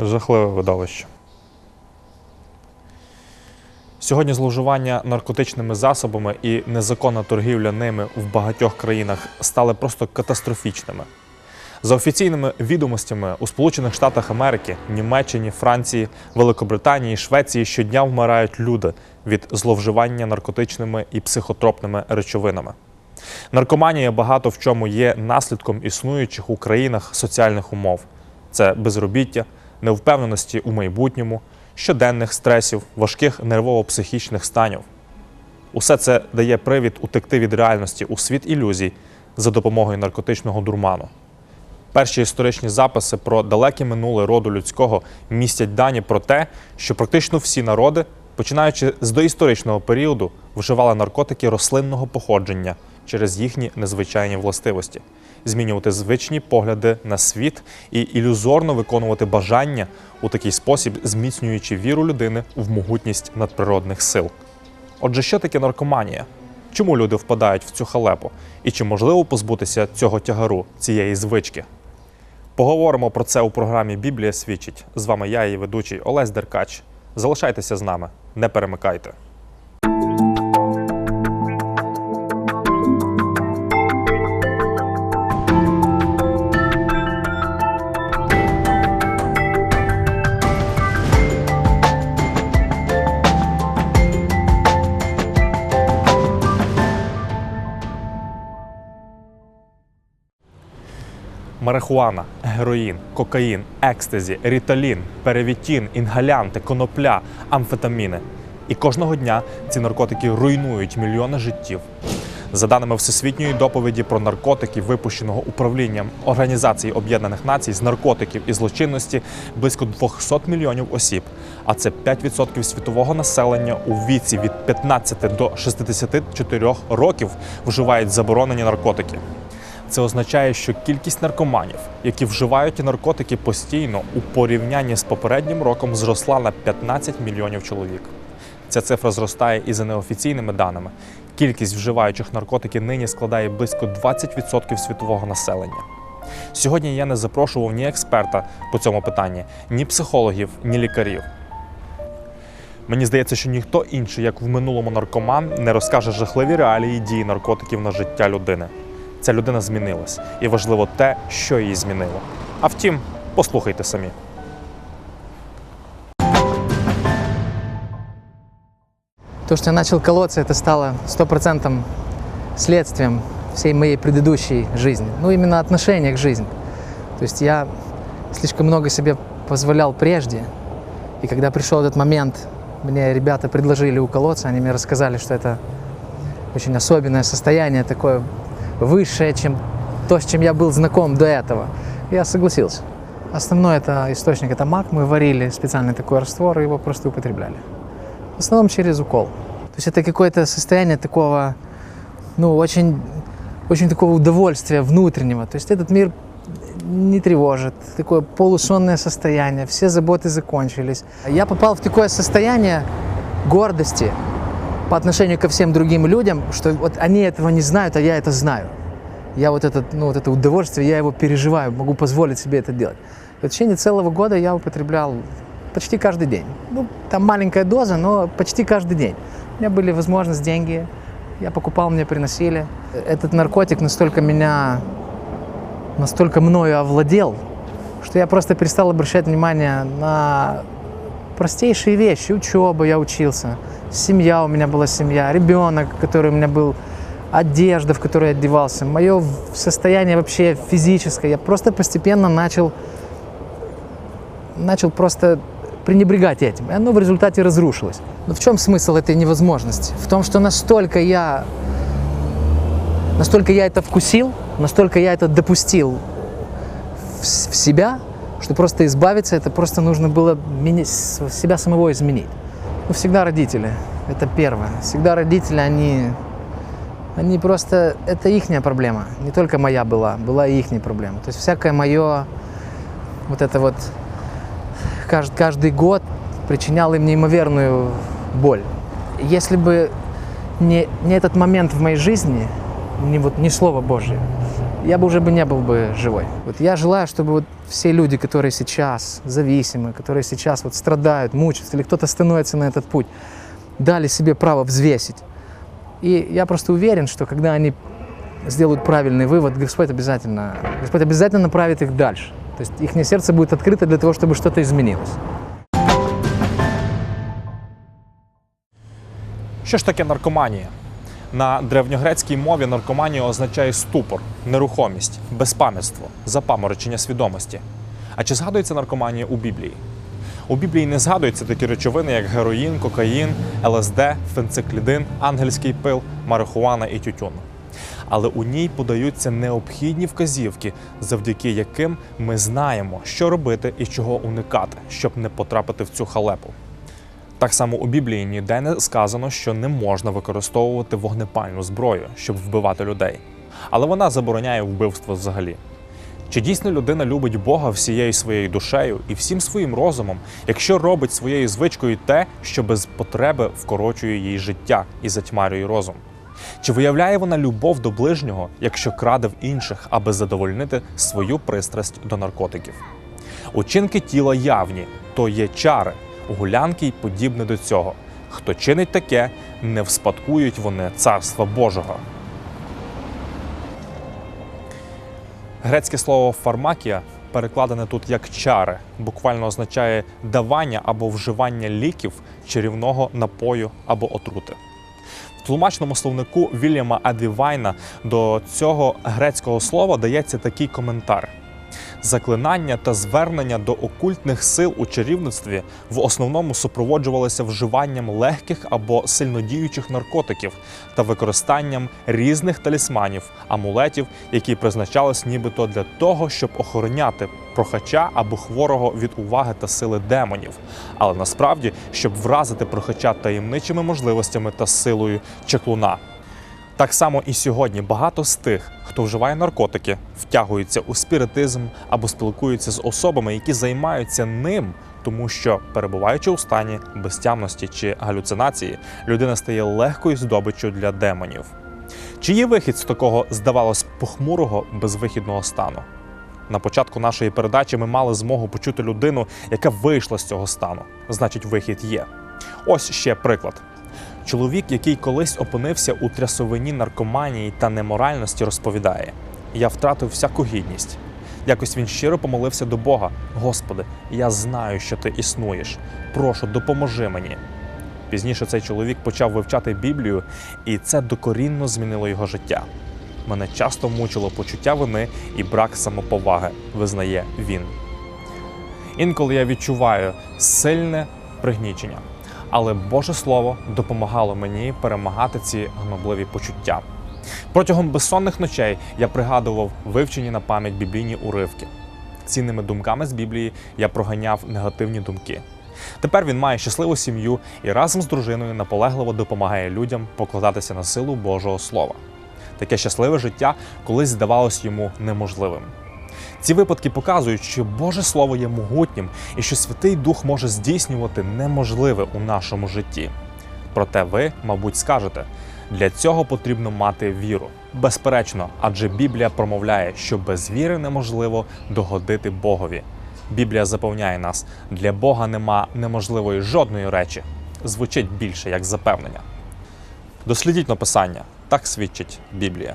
Жахливе видовище. Сьогодні зловживання наркотичними засобами і незаконна торгівля ними в багатьох країнах стали просто катастрофічними. За офіційними відомостями у Сполучених Штатах Америки, Німеччині, Франції, Великобританії, Швеції щодня вмирають люди від зловживання наркотичними і психотропними речовинами. Наркоманія багато в чому є наслідком існуючих у країнах соціальних умов: це безробіття, невпевненості у майбутньому, щоденних стресів, важких нервово-психічних станів. Усе це дає привід утекти від реальності у світ ілюзій за допомогою наркотичного дурману. Перші історичні записи про далеке минуле роду людського містять дані про те, що практично всі народи, починаючи з доісторичного періоду, вживали наркотики рослинного походження через їхні незвичайні властивості, змінювати звичні погляди на світ і ілюзорно виконувати бажання у такий спосіб, зміцнюючи віру людини в могутність надприродних сил. Отже, що таке наркоманія? Чому люди впадають в цю халепу? І чи можливо позбутися цього тягару, цієї звички? Поговоримо про це у програмі Біблія свідчить. З вами я, її ведучий Олесь Деркач. Залишайтеся з нами, не перемикайте. Марихуана, героїн, кокаїн, екстазі, ріталін, перевітін, інгалянти, конопля, амфетаміни. І кожного дня ці наркотики руйнують мільйони життів. За даними Всесвітньої доповіді про наркотики, випущеного управлінням Організації Об'єднаних Націй з наркотиків і злочинності близько 200 мільйонів осіб. А це 5% світового населення у віці від 15 до 64 років вживають заборонені наркотики. Це означає, що кількість наркоманів, які вживають наркотики постійно, у порівнянні з попереднім роком зросла на 15 мільйонів чоловік. Ця цифра зростає і за неофіційними даними. Кількість вживаючих наркотики нині складає близько 20% світового населення. Сьогодні я не запрошував ні експерта по цьому питанні, ні психологів, ні лікарів. Мені здається, що ніхто інший, як в минулому наркоман, не розкаже жахливі реалії дії наркотиків на життя людини Ця людина змінилась, і важливо те, що її змінило. А втім, послухайте самі. То, что я начал колоться, это стало стопроцентным следствием всей моей предыдущей жизни. Ну, именно отношения к жизни. То есть я слишком много себе позволял прежде. И когда пришел этот момент, мне ребята предложили уколоться, они мне рассказали, что это очень особенное состояние, такое высшее, чем то, с чем я был знаком до этого. Я согласился. Основной это источник, это мак. Мы варили специальный такой раствор и его просто употребляли. В основном через укол. То есть это какое-то состояние такого, ну, очень, очень такого удовольствия внутреннего. То есть этот мир не тревожит, такое полусонное состояние, все заботы закончились. Я попал в такое состояние гордости по отношению ко всем другим людям, что вот они этого не знают, а я это знаю. Я вот, этот, ну, вот это удовольствие, я его переживаю, могу позволить себе это делать. В течение целого года я употреблял почти каждый день. Ну, там маленькая доза, но почти каждый день. У меня были возможности, деньги, я покупал, мне приносили. Этот наркотик настолько меня, настолько мною овладел, что я просто перестал обращать внимание на простейшие вещи. Учеба, я учился, семья у меня была семья, ребенок, который у меня был, одежда, в которой я одевался, мое состояние вообще физическое. Я просто постепенно начал, начал просто пренебрегать этим. И оно в результате разрушилось. Но в чем смысл этой невозможности? В том, что настолько я, настолько я это вкусил, настолько я это допустил в, в себя, что просто избавиться, это просто нужно было меня- себя самого изменить. Ну, всегда родители. Это первое. Всегда родители, они, они просто... Это ихняя проблема. Не только моя была, была и ихняя проблема. То есть всякое мое вот это вот кажд- каждый год причинял им неимоверную боль. Если бы не, не этот момент в моей жизни, не, вот, не Слово Божье, я бы уже бы не был бы живой. Вот я желаю, чтобы вот все люди, которые сейчас зависимы, которые сейчас вот страдают, мучаются, или кто-то становится на этот путь, дали себе право взвесить. И я просто уверен, что когда они сделают правильный вывод, Господь обязательно, Господь обязательно направит их дальше. То есть их сердце будет открыто для того, чтобы что-то изменилось. Що ж таке наркоманія? На древньогрецькій мові наркоманія означає ступор, нерухомість, безпам'ятство, запаморочення свідомості. А чи згадується наркоманія у Біблії? У Біблії не згадуються такі речовини, як героїн, кокаїн, ЛСД, фенциклідин, ангельський пил, марихуана і тютюн. Але у ній подаються необхідні вказівки, завдяки яким ми знаємо, що робити і чого уникати, щоб не потрапити в цю халепу. Так само у Біблії ніде не сказано, що не можна використовувати вогнепальну зброю, щоб вбивати людей. Але вона забороняє вбивство взагалі. Чи дійсно людина любить Бога всією своєю душею і всім своїм розумом, якщо робить своєю звичкою те, що без потреби вкорочує їй життя і затьмарює розум? Чи виявляє вона любов до ближнього, якщо краде в інших, аби задовольнити свою пристрасть до наркотиків? Учинки тіла явні, то є чари, гулянки й подібне до цього. Хто чинить таке, не вспадкують вони царства Божого. Грецьке слово фармакія перекладене тут як чари, буквально означає давання або вживання ліків, чарівного напою або отрути. В тлумачному словнику Вільяма Адвівайна до цього грецького слова дається такий коментар: заклинання та звернення до окультних сил у чарівництві в основному супроводжувалися вживанням легких або сильнодіючих наркотиків та використанням різних талісманів, амулетів, які призначались нібито для того, щоб охороняти прохача або хворого від уваги та сили демонів, але насправді щоб вразити прохача таємничими можливостями та силою чеклуна. Так само і сьогодні багато з тих, хто вживає наркотики, втягуються у спіритизм або спілкуються з особами, які займаються ним, тому що, перебуваючи у стані безтямності чи галюцинації, людина стає легкою здобиччю для демонів. Чи є вихід з такого, здавалось, похмурого безвихідного стану? На початку нашої передачі ми мали змогу почути людину, яка вийшла з цього стану. Значить, вихід є. Ось ще приклад. Чоловік, який колись опинився у трясовині наркоманії та неморальності, розповідає: Я втратив всяку гідність. Якось він щиро помолився до Бога: Господи, я знаю, що ти існуєш. Прошу, допоможи мені. Пізніше цей чоловік почав вивчати Біблію, і це докорінно змінило його життя. Мене часто мучило почуття вини і брак самоповаги, визнає він. Інколи я відчуваю сильне пригнічення, але Боже Слово допомагало мені перемагати ці гнобливі почуття. Протягом безсонних ночей я пригадував вивчені на пам'ять біблійні уривки. Цінними думками з Біблії я проганяв негативні думки. Тепер він має щасливу сім'ю і разом з дружиною наполегливо допомагає людям покладатися на силу Божого Слова. Таке щасливе життя колись здавалось йому неможливим. Ці випадки показують, що Боже Слово є могутнім і що Святий Дух може здійснювати неможливе у нашому житті. Проте ви, мабуть, скажете, для цього потрібно мати віру. Безперечно, адже Біблія промовляє, що без віри неможливо догодити Богові. Біблія запевняє нас, для Бога нема неможливої жодної речі. Звучить більше як запевнення. Дослідіть написання, так свідчить Біблія.